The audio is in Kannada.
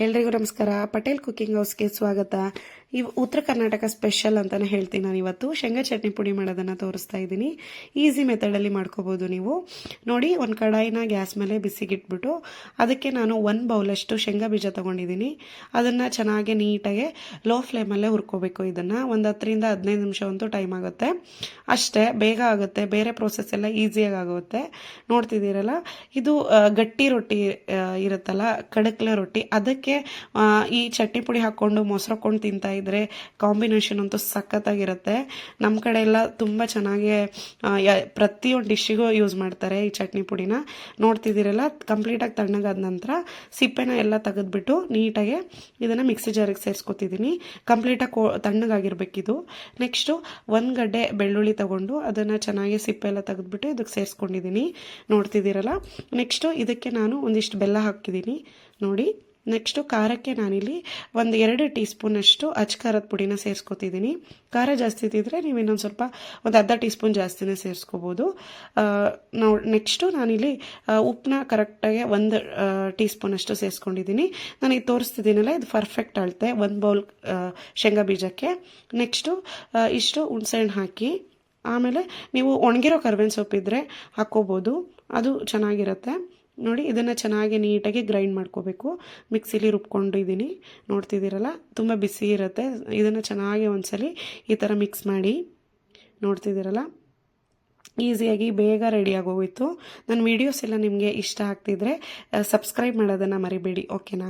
ಎಲ್ರಿಗೂ ನಮಸ್ಕಾರ. ಪಟೇಲ್ ಕುಕಿಂಗ್ ಹೌಸ್ಗೆ ಸ್ವಾಗತ. ಇವ್ ಉತ್ತರ ಕರ್ನಾಟಕ ಸ್ಪೆಷಲ್ ಅಂತಾನೆ ಹೇಳ್ತೀನಿ ನಾನು ಇವತ್ತು. ಶೇಂಗಾ ಚಟ್ನಿ ಪುಡಿ ಮಾಡೋದನ್ನು ತೋರಿಸ್ತಾ ಇದ್ದೀನಿ. ಈಸಿ ಮೆಥಡಲ್ಲಿ ಮಾಡ್ಕೋಬೋದು ನೀವು. ನೋಡಿ, ಒಂದು ಕಡಾಯಿನ ಗ್ಯಾಸ್ ಮೇಲೆ ಬಿಸಿಗಿಟ್ಬಿಟ್ಟು ಅದಕ್ಕೆ ನಾನು ಒಂದು ಬೌಲಷ್ಟು ಶೇಂಗಾ ಬೀಜ ತೊಗೊಂಡಿದ್ದೀನಿ. ಅದನ್ನು ಚೆನ್ನಾಗಿ ನೀಟಾಗಿ ಲೋ ಫ್ಲೇಮಲ್ಲೇ ಹುರ್ಕೋಬೇಕು ಇದನ್ನು. ಒಂದು ಹತ್ತರಿಂದ ಹದಿನೈದು ನಿಮಿಷ ಅಂತೂ ಟೈಮ್ ಆಗುತ್ತೆ. ಅಷ್ಟೇ, ಬೇಗ ಆಗುತ್ತೆ. ಬೇರೆ ಪ್ರೋಸೆಸ್ ಎಲ್ಲ ಈಸಿಯಾಗಿ ಆಗುತ್ತೆ. ನೋಡ್ತಿದ್ದೀರಲ್ಲ? ಇದು ಗಟ್ಟಿ ರೊಟ್ಟಿ ಇರುತ್ತಲ್ಲ, ಕಡಕ್ಲೆ ರೊಟ್ಟಿ. ಅದಕ್ಕೆ ಈ ಚಟ್ನಿ ಪುಡಿ ಹಾಕ್ಕೊಂಡು ಮೊಸರು ಹಾಕ್ಕೊಂಡು ತಿಂತಾ ಇದ್ರೆ ಕಾಂಬಿನೇಷನ್ ಅಂತೂ ಸಖತ್ತಾಗಿರುತ್ತೆ. ನಮ್ಮ ಕಡೆ ಎಲ್ಲ ತುಂಬ ಚೆನ್ನಾಗಿ ಪ್ರತಿಯೊಂದು ಡಿಶ್ಶಿಗೂ ಯೂಸ್ ಮಾಡ್ತಾರೆ ಈ ಚಟ್ನಿ ಪುಡಿನ. ನೋಡ್ತಿದ್ದೀರಲ್ಲ ಕಂಪ್ಲೀಟಾಗಿ ತಣ್ಣಗಾದ ನಂತರ ಸಿಪ್ಪೆನ ಎಲ್ಲ ತೆಗೆದ್ಬಿಟ್ಟು ನೀಟಾಗಿ ಇದನ್ನು ಮಿಕ್ಸಿ ಜಾರಿಗೆ ಸೇರಿಸ್ಕೊತಿದ್ದೀನಿ ಕಂಪ್ಲೀಟಾಗಿ ಕೋ, ತಣ್ಣಗಾಗಿರ್ಬೇಕಿದು. ನೆಕ್ಸ್ಟು ಒಂದು ಗಡ್ಡೆ ಬೆಳ್ಳುಳ್ಳಿ ತಗೊಂಡು ಅದನ್ನು ಚೆನ್ನಾಗಿ ಸಿಪ್ಪೆ ಎಲ್ಲ ತೆಗೆದ್ಬಿಟ್ಟು ಇದಕ್ಕೆ ಸೇರಿಸ್ಕೊಂಡಿದ್ದೀನಿ ನೋಡ್ತಿದ್ದೀರಲ್ಲ? ನೆಕ್ಸ್ಟು ಇದಕ್ಕೆ ನಾನು ಒಂದಿಷ್ಟು ಬೆಲ್ಲ ಹಾಕಿದ್ದೀನಿ ನೋಡಿ. ನೆಕ್ಸ್ಟು ಖಾರಕ್ಕೆ ನಾನಿಲ್ಲಿ ಒಂದು ಎರಡು ಟೀ ಸ್ಪೂನಷ್ಟು ಅಚ್ಚ ಖಾರದ ಪುಡಿನ ಸೇರಿಸ್ಕೊತಿದ್ದೀನಿ ಖಾರ ಜಾಸ್ತಿ ಇದ್ದಿದ್ರೆ ನೀವು ಇನ್ನೊಂದು ಸ್ವಲ್ಪ ಒಂದು ಅರ್ಧ ಟೀ ಸ್ಪೂನ್ ಜಾಸ್ತಿನೇ ಸೇರಿಸ್ಕೋಬೋದು. ನಾವು ನೆಕ್ಸ್ಟು ನಾನಿಲ್ಲಿ ಉಪ್ಪನ್ನ ಕರೆಕ್ಟಾಗಿ ಒಂದು ಟೀ ಸ್ಪೂನಷ್ಟು ಸೇರಿಸ್ಕೊಂಡಿದ್ದೀನಿ ನಾನು ಇದು ತೋರಿಸ್ತಿದ್ದೀನಲ್ಲ ಇದು ಪರ್ಫೆಕ್ಟ್ ಅಳತೆ, ಒಂದು ಬೌಲ್ ಶೇಂಗಾ ಬೀಜಕ್ಕೆ. ನೆಕ್ಸ್ಟು ಇಷ್ಟು ಹುಣಸೆಹಣ್ಣು ಹಾಕಿ, ಆಮೇಲೆ ನೀವು ಒಣಗಿರೋ ಕರ್ಬೇವಿನ ಸೊಪ್ಪಿದ್ರೆ ಹಾಕ್ಕೋಬೋದು. ಅದು ಚೆನ್ನಾಗಿರುತ್ತೆ. ನೋಡಿ, ಇದನ್ನು ಚೆನ್ನಾಗಿ ನೀಟಾಗಿ ಗ್ರೈಂಡ್ ಮಾಡ್ಕೋಬೇಕು. ಮಿಕ್ಸಿಲಿ ರುಬ್ಕೊಂಡಿದ್ದೀನಿ ನೋಡ್ತಿದ್ದೀರಲ್ಲ, ತುಂಬ ಬಿಸಿ ಇರುತ್ತೆ. ಇದನ್ನು ಚೆನ್ನಾಗಿ ಒಂದ್ಸಲಿ ಈ ಥರ ಮಿಕ್ಸ್ ಮಾಡಿ. ನೋಡ್ತಿದ್ದೀರಲ್ಲ, ಈಸಿಯಾಗಿ ಬೇಗ ರೆಡಿ ಆಗೋಗಿತ್ತು ನನ್ನ ವೀಡಿಯೋಸ್ ಎಲ್ಲ ನಿಮಗೆ ಇಷ್ಟ ಆಗ್ತಿದ್ರೆ ಸಬ್ಸ್ಕ್ರೈಬ್ ಮಾಡೋದನ್ನು ಮರಿಬೇಡಿ ಓಕೆನಾ